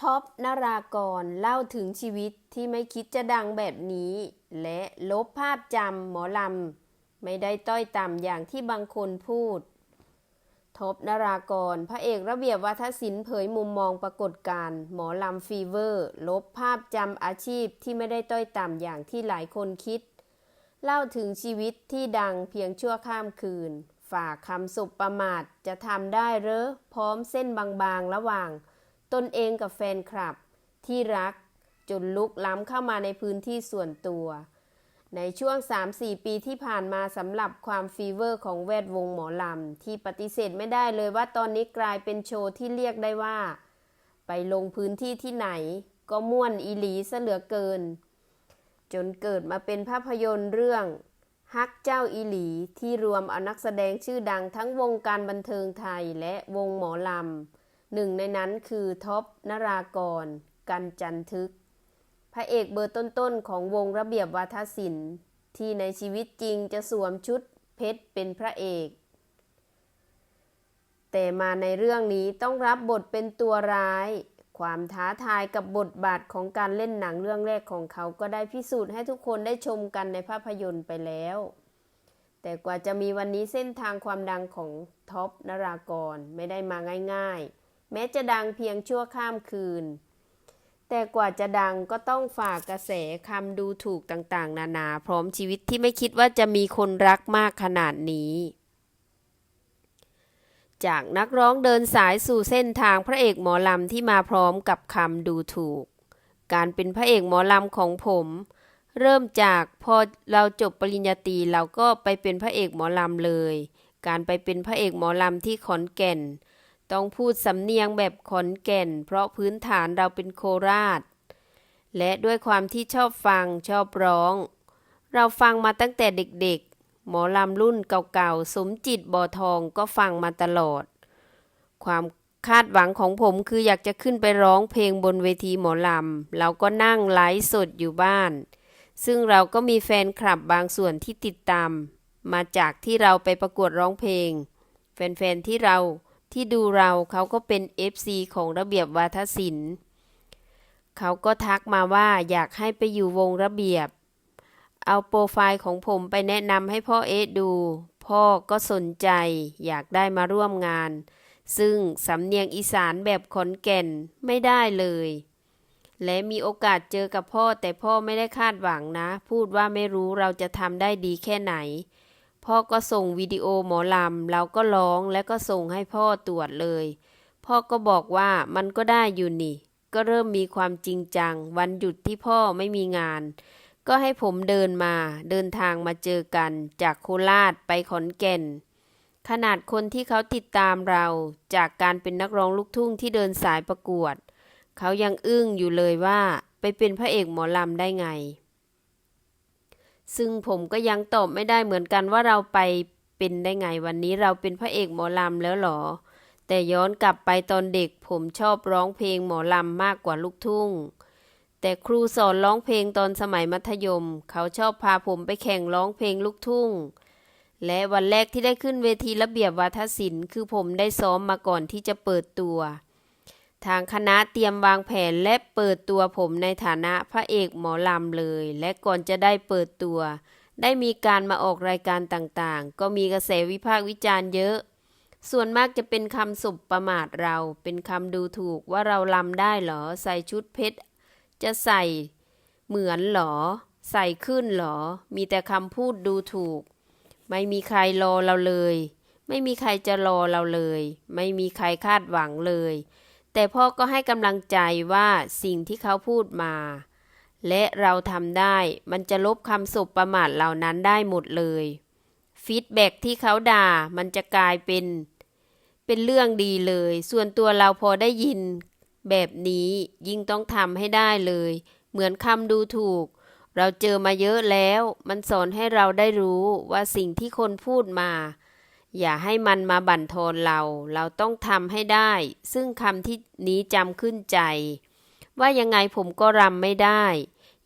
ท็อปนารากรเล่าถึงชีวิตที่ไม่คิดจะดังแบบนี้ และลบภาพจำหมอลำ ไม่ได้ต้อยต่ำอย่างที่บางคนพูด ท็อปนารากร พระเอกระเบียบวัฒศิลป์เผยมุมมองปรากฏการณ์หมอลำฟีเวอร์ ลบภาพจำอาชีพที่ไม่ได้ต้อยต่ำอย่างที่หลายคนคิด เล่าถึงชีวิตที่ดังเพียงชั่วข้ามคืน ฝากคำสุบประมาทจะทำได้เหรอพร้อมเส้นบางๆระหว่าง ตนเองกับแฟนคลับที่รักจนลุกล้ำเข้ามาในพื้นที่ส่วนตัว ในช่วง 3-4 ปีที่ผ่านมาสำหรับความฟีเวอร์ของแวดวงหมอลำ ที่ปฏิเสธไม่ได้เลยว่าตอนนี้กลายเป็นโชว์ที่เรียกได้ว่า ไปลงพื้นที่ที่ไหน ก็ม่วนอีหลีซะเหลือเกิน จนเกิดมาเป็นภาพยนตร์เรื่องฮักเจ้าอีหลีที่รวมเอานักแสดงชื่อดังทั้งวงการบันเทิงไทยและวงหมอลำ หนึ่งในนั้นคือท็อปนรากร กันจันทึก พระเอกเบอร์ต้นๆของวงระเบียบวาทศิลป์ ที่ในชีวิตจริงจะสวมชุดเพชรเป็นพระเอก แต่มาในเรื่องนี้ต้องรับบทเป็นตัวร้าย ความท้าทายกับบทบาทของการเล่นหนังเรื่องแรกของเขาก็ได้พิสูจน์ให้ทุกคนได้ชมกันในภาพยนตร์ไปแล้ว แต่กว่าจะมีวันนี้เส้นทางความดังของท็อปนารากรไม่ได้มาง่าย ๆ แม้จะดังเพียงชั่วข้ามคืน แต่กว่าจะดังก็ต้องฝากกระแสคำดูถูกต่างๆ นานาพร้อมชีวิตที่ไม่คิดว่าจะมีคนรักมากขนาดนี้ จากนักร้องเดินสายสู่เส้นทางพระเอกหมอลำที่มาพร้อมกับคำดูถูก การเป็นพระเอกหมอลำของผมเริ่มจากพอเราจบปริญญาตรีเราก็ไปเป็นพระเอกหมอลำเลย การไปเป็นพระเอกหมอลำที่ขอนแก่น ต้องพูดสำเนียงแบบขอนแก่น เพราะพื้นฐานเราเป็นโคราช และด้วยความที่ชอบฟังชอบร้อง เราฟังมาตั้งแต่เด็กๆ หมอลำรุ่นเก่าๆ สมจิตบ่อทองก็ฟังมาตลอด ความคาดหวังของผมคืออยากจะขึ้นไปร้องเพลงบนเวทีหมอลำ เราก็นั่งไลฟ์สดอยู่บ้าน ซึ่งเราก็มีแฟนคลับบางส่วนที่ติดตาม มาจากที่เราไปประกวดร้องเพลง แฟนๆที่เรา ที่ดูเราเขาก็เป็น FC ของระเบียบวาทศิลป์เขาก็ทักมาว่าอยากให้ไปอยู่วงระเบียบ เอาโปรไฟล์ของผมไปแนะนำให้พ่อเอ๊ดู พ่อก็สนใจอยากได้มาร่วมงาน ซึ่งสำเนียงอีสานแบบขอนแก่นไม่ได้เลย และมีโอกาสเจอกับพ่อแต่พ่อไม่ได้คาดหวังนะ พูดว่าไม่รู้เราจะทำได้ดีแค่ไหน พ่อก็ส่งวิดีโอหมอลำเราก็ร้องแล้วก็ส่งให้พ่อตรวจเลย พ่อก็บอกว่ามันก็ได้อยู่นี่ ก็เริ่มมีความจริงจัง วันหยุดที่พ่อไม่มีงาน ก็ให้ผมเดินมาเดินทางมาเจอกัน จากโคราชไปขอนแก่น ขนาดคนที่เขาติดตามเรา จากการเป็นนักร้องลูกทุ่งที่เดินสายประกวด เขายังอึ้งอยู่เลยว่าไปเป็นพระเอกหมอลำได้ไง ซึ่งผมก็ยังตอบไม่ได้เหมือนกันว่าเราไปเป็นได้ไงวันนี้เราเป็นพระเอกหมอลำแล้วหรอ แต่ย้อนกลับไปตอนเด็กผมชอบร้องเพลงหมอลำมากกว่าลูกทุ่ง แต่ครูสอนร้องเพลงตอนสมัยมัธยม เขาชอบพาผมไปแข่งร้องเพลงลูกทุ่ง และวันแรกที่ได้ขึ้นเวทีระเบียบวาทศิลป์คือผมได้ซ้อมมาก่อนที่จะเปิดตัว ทางคณะเตรียมวางแผนและเปิดตัวผมในฐานะพระเอกหมอลำเลย และก่อนจะได้เปิดตัว ได้มีการมาออกรายการต่างๆ ก็มีกระแสวิพากษ์วิจารณ์เยอะ ส่วนมากจะเป็นคำสุบประมาทเรา เป็นคำดูถูกว่าเราลำได้หรอ ใส่ชุดเพชร จะใส่เหมือนหรอ ใส่ขึ้นหรอ มีแต่คำพูดดูถูก ไม่มีใครรอเราเลย ไม่มีใครจะรอเราเลย ไม่มีใครคาดหวังเลย แต่พ่อก็ให้กำลังใจว่าสิ่งที่เขาพูดมา และเราทำได้มันจะลบคำสบประมาทเหล่านั้นได้หมดเลยฟีดแบ็ที่เขาด่ามันจะกลายเป็น เป็นเรื่องดีเลย ส่วนตัวเราพอได้ยิน แบบนี้ยิ่งต้องทำให้ได้เลย เหมือนคำดูถูก เราเจอมาเยอะแล้ว มันสอนให้เราได้รู้ว่าสิ่งที่คนพูดมา อย่าให้มันมาบั่นทอนเรา เราต้องทำให้ได้ ซึ่งคำที่นี้จำขึ้นใจ ว่ายังไงผมก็รำไม่ได้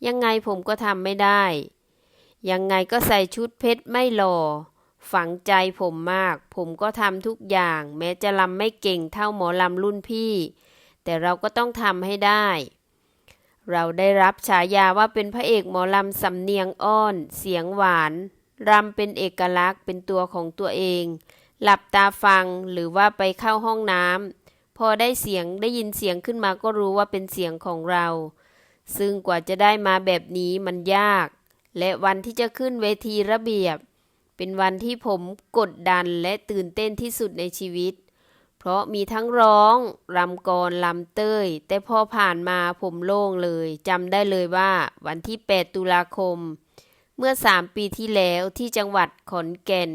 ยังไงผมก็ทำไม่ได้ ยังไงก็ใส่ชุดเพชรไม่หล่อ ฝังใจผมมาก ผมก็ทำทุกอย่าง แม้จะลำไม่เก่งเท่าหมอลำรุ่นพี่ แต่เราก็ต้องทำให้ได้ เราได้รับฉายาว่าเป็นพระเอกหมอลำสำเนียงอ้อน เสียงหวาน รำเป็นเอกลักษณ์เป็นตัวของตัวเอง หลับตาฟังหรือว่าไปเข้าห้องน้ำพอได้เสียงได้ยินเสียงขึ้นมาก็รู้ว่าเป็นเสียงของเรา ซึ่งกว่าจะได้มาแบบนี้มันยาก และวันที่จะขึ้นเวทีระเบียบ เป็นวันที่ผมกดดันและตื่นเต้นที่สุดในชีวิต เพราะมีทั้งร้องรำกรลำเต้ย แต่พอผ่านมาผมโล่งเลยจำได้เลยว่า วันที่ 8 ตุลาคม เมื่อ3ปีที่แล้วที่จังหวัดขอนแก่น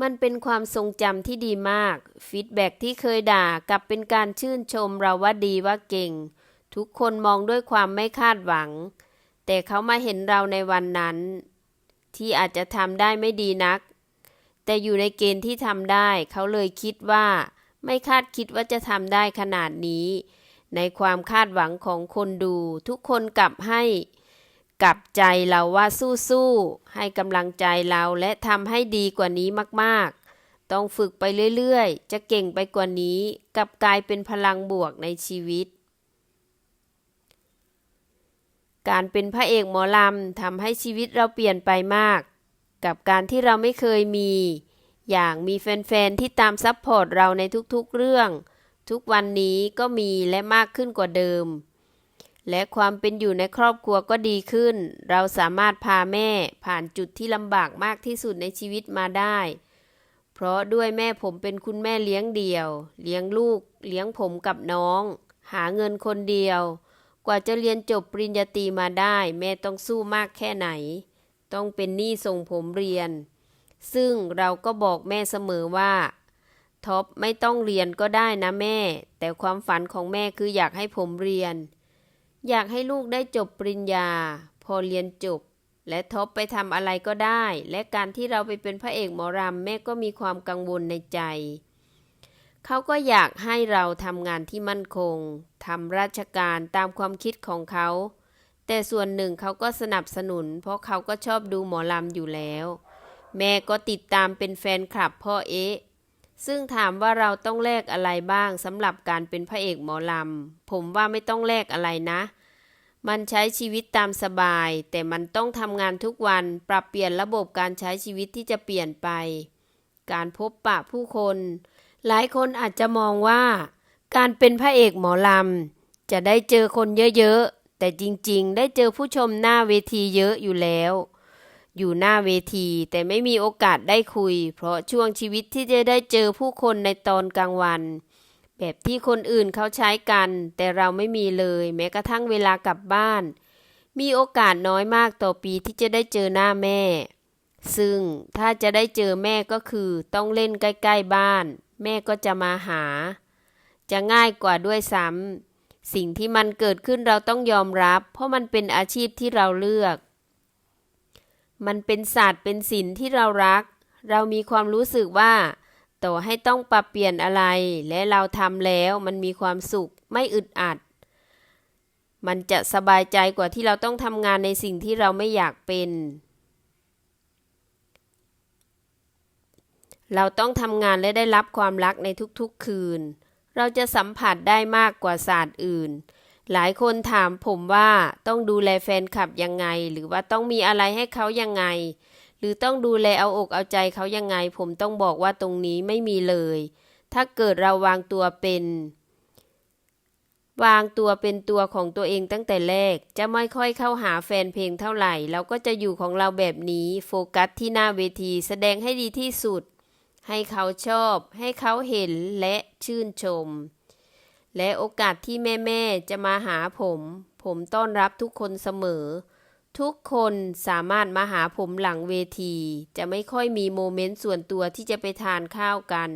มันเป็นความทรงจำที่ดีมากฟีดแบ็กที่เคยด่ากลับเป็นการชื่นชมเราว่าดีว่าเก่ง ทุกคนมองด้วยความไม่คาดหวัง แต่เขามาเห็นเราในวันนั้น ที่อาจจะทำได้ไม่ดีนัก แต่อยู่ในเกณฑ์ที่ทำได้ เขาเลยคิดว่า ไม่คาดคิดว่าจะทำได้ขนาดนี้ ในความคาดหวังของคนดู ทุกคนกลับให้ กับใจเราว่าสู้ๆ ให้กำลังใจเราและทำให้ดีกว่านี้มากๆ ต้องฝึกไปเรื่อยๆ จะเก่งไปกว่านี้กับกลายเป็นพลังบวกในชีวิต การเป็นพระเอกหมอลำทำให้ชีวิตเราเปลี่ยนไปมาก กับการที่เราไม่เคยมี อย่างมีแฟนๆ ที่ตามซัพพอร์ตเราในทุกๆ เรื่อง ทุกวันนี้ก็มีและมากขึ้นกว่าเดิม และความเป็นอยู่ในครอบครัวก็ดีขึ้น เราสามารถพาแม่ผ่านจุดที่ลำบากมากที่สุดในชีวิตมาได้ เพราะด้วยแม่ผมเป็นคุณแม่เลี้ยงเดี่ยว เลี้ยงลูก เลี้ยงผมกับน้อง หาเงินคนเดียว กว่าจะเรียนจบปริญญาตรีมาได้ แม่ต้องสู้มากแค่ไหน ต้องเป็นหนี้ส่งผมเรียน ซึ่งเราก็บอกแม่เสมอว่าท็อปไม่ต้องเรียนก็ได้นะแม่ แต่ความฝันของแม่คืออยากให้ผมเรียน อยากให้ลูกได้จบปริญญา พอเรียนจบ และท็อปไปทำอะไรก็ได้ และการที่เราไปเป็นพระเอกหมอรำแม่ก็มีความกังวลในใจ เขาก็อยากให้เราทำงานที่มั่นคงทำราชการตามความคิดของเขา แต่ส่วนหนึ่งเขาก็สนับสนุน เพราะเขาก็ชอบดูหมอลำอยู่แล้ว แม่ก็ติดตามเป็นแฟนคลับพ่อเอ๊ะ ซึ่งถามว่าเราต้องแลกอะไรบ้างสำหรับการเป็นพระเอกหมอลำ ผมว่าไม่ต้องแลกอะไรนะ มันใช้ชีวิตตามสบาย แต่มันต้องทำงานทุกวัน ปรับเปลี่ยนระบบการใช้ชีวิตที่จะเปลี่ยนไป การพบปะผู้คน หลายคนอาจจะมองว่า การเป็นพระเอกหมอลำ จะได้เจอคนเยอะๆ แต่จริงๆ ได้เจอผู้ชมหน้าเวทีเยอะอยู่แล้ว อยู่หน้าเวที แต่ไม่มีโอกาสได้คุย เพราะช่วงชีวิตที่จะได้เจอผู้คนในตอนกลางวัน แบบที่คนอื่นเขาใช้กัน แต่เราไม่มีเลย แม้กระทั่งเวลากลับบ้าน มีโอกาสน้อยมากต่อปีที่จะได้เจอหน้าแม่ ซึ่งถ้าจะได้เจอแม่ก็คือต้องเล่นใกล้ ๆ บ้าน แม่ก็จะมาหา จะง่ายกว่าด้วยซ้ำสิ่งที่มันเกิดขึ้นเราต้องยอมรับ เพราะมันเป็นอาชีพที่เราเลือก มันเป็นศาสตร์เป็นศิลป์ที่เรารัก เรามีความรู้สึกว่า ต่อให้ต้องปรับเปลี่ยนอะไร และเราทำแล้วมันมีความสุขไม่อึดอัด มันจะสบายใจกว่าที่เราต้องทำงานในสิ่งที่เราไม่อยากเป็น เราต้องทำงานและได้รับความรักในทุกๆคืน เราจะสัมผัสได้มากกว่าศาสตร์อื่น หลายคนถามผมว่าต้องดูแลแฟนคลับยังไง หรือว่าต้องมีอะไรให้เขายังไง หรือต้องดูแลเอาอกเอาใจเขายังไง ผมต้องบอกว่าตรงนี้ไม่มีเลย ถ้าเกิดเราวางตัวเป็น วางตัวเป็นตัวของตัวเองตั้งแต่แรก จะไม่ค่อยเข้าหาแฟนเพลงเท่าไหร่เราก็จะอยู่ของเราแบบนี้ โฟกัสที่หน้าเวที แสดงให้ดีที่สุด ให้เขาชอบ ให้เขาเห็นและชื่นชม และโอกาสที่แม่ ๆ จะมาหาผม ผมต้อนรับทุกคนเสมอ ทุกคนสามารถมาหาผมหลังเวที จะไม่ค่อยมีโมเมนต์ส่วนตัวที่จะไปทานข้าวกัน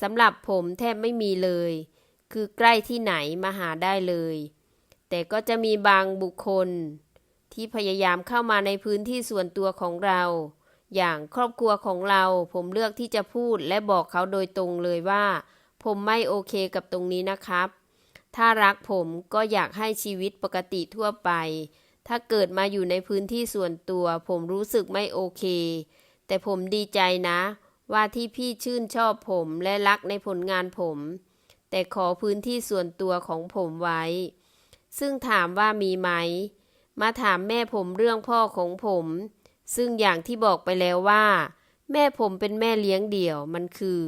สำหรับผมแทบไม่มีเลย คือใกล้ที่ไหนมาหาได้เลย แต่ก็จะมีบางบุคคล ที่พยายามเข้ามาในพื้นที่ส่วนตัวของเรา อย่างครอบครัวของเราผมเลือกที่จะพูดและบอกเขาโดยตรงเลยว่า ผมไม่โอเคกับตรงนี้นะครับ ถ้ารักผมก็อยากให้ชีวิตปกติทั่วไป ถ้าเกิดมาอยู่ในพื้นที่ส่วนตัว ผมรู้สึกไม่โอเค แต่ผมดีใจนะ ว่าที่พี่ชื่นชอบผมและรักในผลงานผม แต่ขอพื้นที่ส่วนตัวของผมไว้ ซึ่งถามว่ามีไหม มาถามแม่ผมเรื่องพ่อของผม ซึ่งอย่างที่บอกไปแล้วว่า แม่ผมเป็นแม่เลี้ยงเดี่ยวมันคือ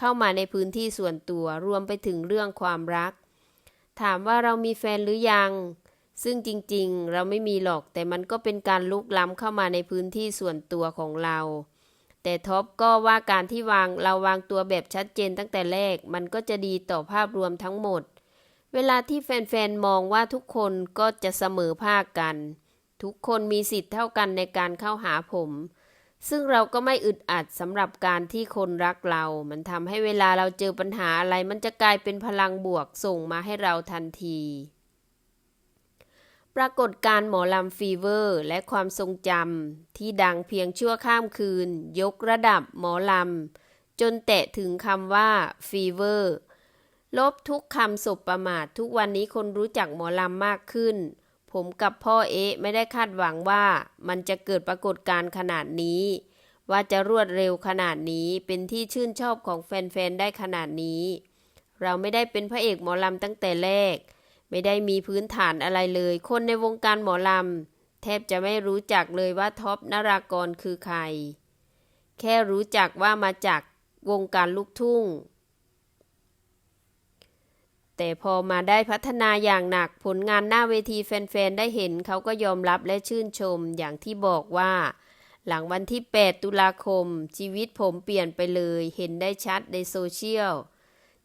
เข้ามาในพื้นที่ส่วนตัวรวมไปถึงเรื่องความรัก ถามว่าเรามีแฟนหรือยัง ซึ่งจริงๆ เราไม่มีหรอกแต่มันก็เป็นการลุกล้ำเข้ามาในพื้นที่ส่วนตัวของเรา แต่ท็อปก็ว่าการที่วางเราวางตัวแบบชัดเจนตั้งแต่แรก มันก็จะดีต่อภาพรวมทั้งหมด เวลาที่แฟนๆมองว่าทุกคนก็จะเสมอภาคกัน ทุกคนมีสิทธิ์เท่ากันในการเข้าหาผม ซึ่งเราก็ไม่อึดอัดสำหรับการที่คนรักเรา มันทำให้เวลาเราเจอปัญหาอะไร มันจะกลายเป็นพลังบวกส่งมาให้เราทันที ปรากฏการหมอลำฟีเวอร์และความทรงจำที่ดังเพียงชั่วข้ามคืน ยกระดับหมอลำจนแตะถึงคำว่าฟีเวอร์ลบทุกคำสบประมาททุกวันนี้คนรู้จักหมอลำมากขึ้น ผมกับพ่อเอ๊ะไม่ได้คาดหวังว่ามันจะเกิดปรากฏการณ์ขนาดนี้ ว่าจะรวดเร็วขนาดนี้เป็นที่ชื่นชอบของแฟนๆได้ขนาดนี้ เราไม่ได้เป็นพระเอกหมอลำตั้งแต่แรก ไม่ได้มีพื้นฐานอะไรเลย คนในวงการหมอลำแทบจะไม่รู้จักเลยว่าท็อปนารากรคือใคร แค่รู้จักว่ามาจากวงการลูกทุ่ง แต่พอมาได้พัฒนาอย่างหนักผลงานหน้าเวทีแฟนๆ ได้เห็นเขาก็ยอมรับและชื่นชมอย่างที่บอกว่า หลังวันที่ 8 ตุลาคม ชีวิตผมเปลี่ยนไปเลย เห็นได้ชัดในโซเชียล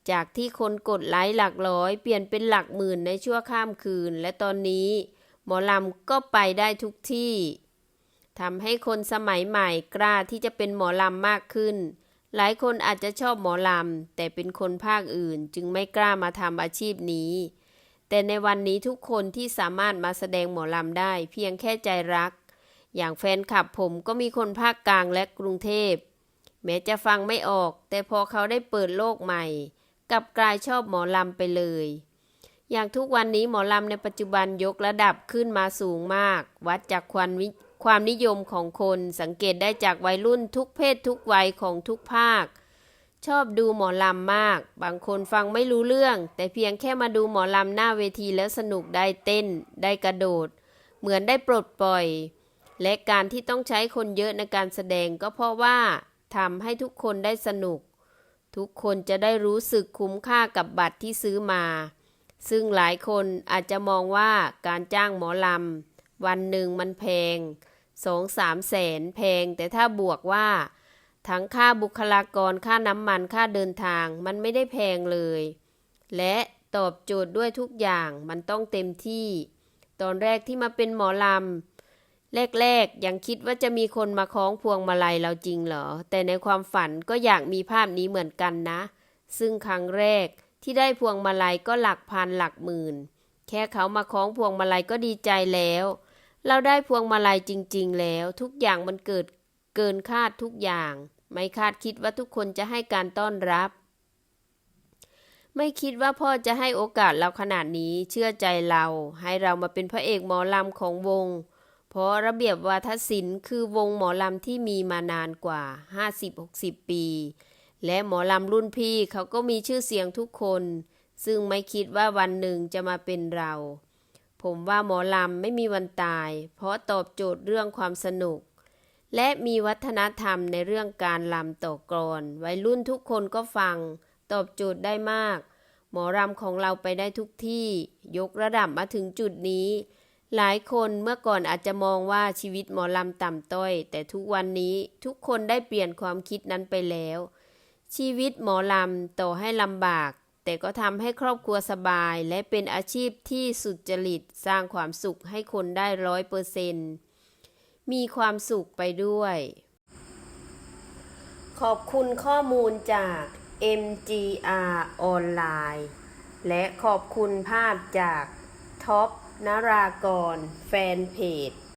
จากที่คนกดไลค์หลักร้อย เปลี่ยนเป็นหลักหมื่นในชั่วข้ามคืน และตอนนี้หมอลำก็ไปได้ทุกที่ทำให้คนสมัยใหม่กล้าที่จะเป็นหมอลำมากขึ้น หลายคนอาจจะชอบหมอลำ แต่เป็นคนภาคอื่นจึงไม่กล้ามาทำอาชีพนี้ แต่ในวันนี้ทุกคนที่สามารถมาแสดงหมอลำได้เพียงแค่ใจรัก อย่างแฟนคลับผมก็มีคนภาคกลางและกรุงเทพ แม้จะฟังไม่ออก แต่พอเขาได้เปิดโลกใหม่กลับกลายชอบหมอลำไปเลย อย่างทุกวันนี้หมอลำในปัจจุบันยกระดับขึ้นมาสูงมาก วัดจากความวิ ความนิยมของคนสังเกตได้จากวัยรุ่นทุกเพศทุกวัยของทุกภาค ชอบดูหมอลำมาก บางคนฟังไม่รู้เรื่อง แต่เพียงแค่มาดูหมอลำหน้าเวทีแล้วสนุกได้เต้น ได้กระโดด เหมือนได้ปลดปล่อย และการที่ต้องใช้คนเยอะในการแสดงก็เพราะว่าทำให้ทุกคนได้สนุก ทุกคนจะได้รู้สึกคุ้มค่ากับบัตรที่ซื้อมา ซึ่งหลายคนอาจจะมองว่าการจ้างหมอลำวันหนึ่งมันแพง สองสามแสนแพง แต่ถ้าบวกว่า ทั้งค่าบุคลากรค่าน้ำมันค่าเดินทางมันไม่ได้แพงเลย และตอบโจทย์ด้วยทุกอย่างมันต้องเต็มที่ ตอนแรกที่มาเป็นหมอลำแรกๆยังคิดว่าจะมีคนมาคล้องพวงมาลัยเราจริงเหรอ แต่ในความฝันก็อยากมีภาพนี้เหมือนกันนะ ซึ่งครั้งแรกที่ได้พวงมาลัยก็หลักพันหลักหมื่น แค่เขามาคล้องพวงมาลัยก็ดีใจแล้ว เราได้พวงมาลัยจริง ๆ แล้ว ทุกอย่างมันเกิดเกินคาดทุกอย่าง ไม่คาดคิดว่าทุกคนจะให้การต้อนรับ ไม่คิดว่าพ่อจะให้โอกาสเราขนาดนี้เชื่อใจเรา ให้เรามาเป็นพระเอกหมอลำของวง เพราะระเบียบวาทศิลป์คือวงหมอลำที่มีมานานกว่า 50-60 ปี และหมอลำรุ่นพี่เขาก็มีชื่อเสียงทุกคน ซึ่งไม่คิดว่าวันหนึ่งจะมาเป็นเรา ผมว่าหมอลำไม่มีวันตาย เพราะตอบโจทย์เรื่องความสนุก และมีวัฒนธรรมในเรื่องการลำต่อกรอนวัยรุ่นทุกคนก็ฟัง ตอบโจทย์ได้มาก หมอรำของเราไปได้ทุกที่ ยกระดับมาถึงจุดนี้ หลายคนเมื่อก่อนอาจจะมองว่าชีวิตหมอลำต่ำต้อย แต่ทุกวันนี้ทุกคนได้เปลี่ยนความคิดนั้นไปแล้ว ชีวิตหมอลำต่อให้ลำบาก แต่ก็ทำให้ครอบครัวสบาย และเป็นอาชีพที่สุจริตสร้างความสุขให้คนได้ร้อยเปอร์เซนมีความสุขไปด้วย ขอบคุณข้อมูลจาก MGR ออนไลน์ และขอบคุณภาพจากท็อปนารากร แฟนเพจ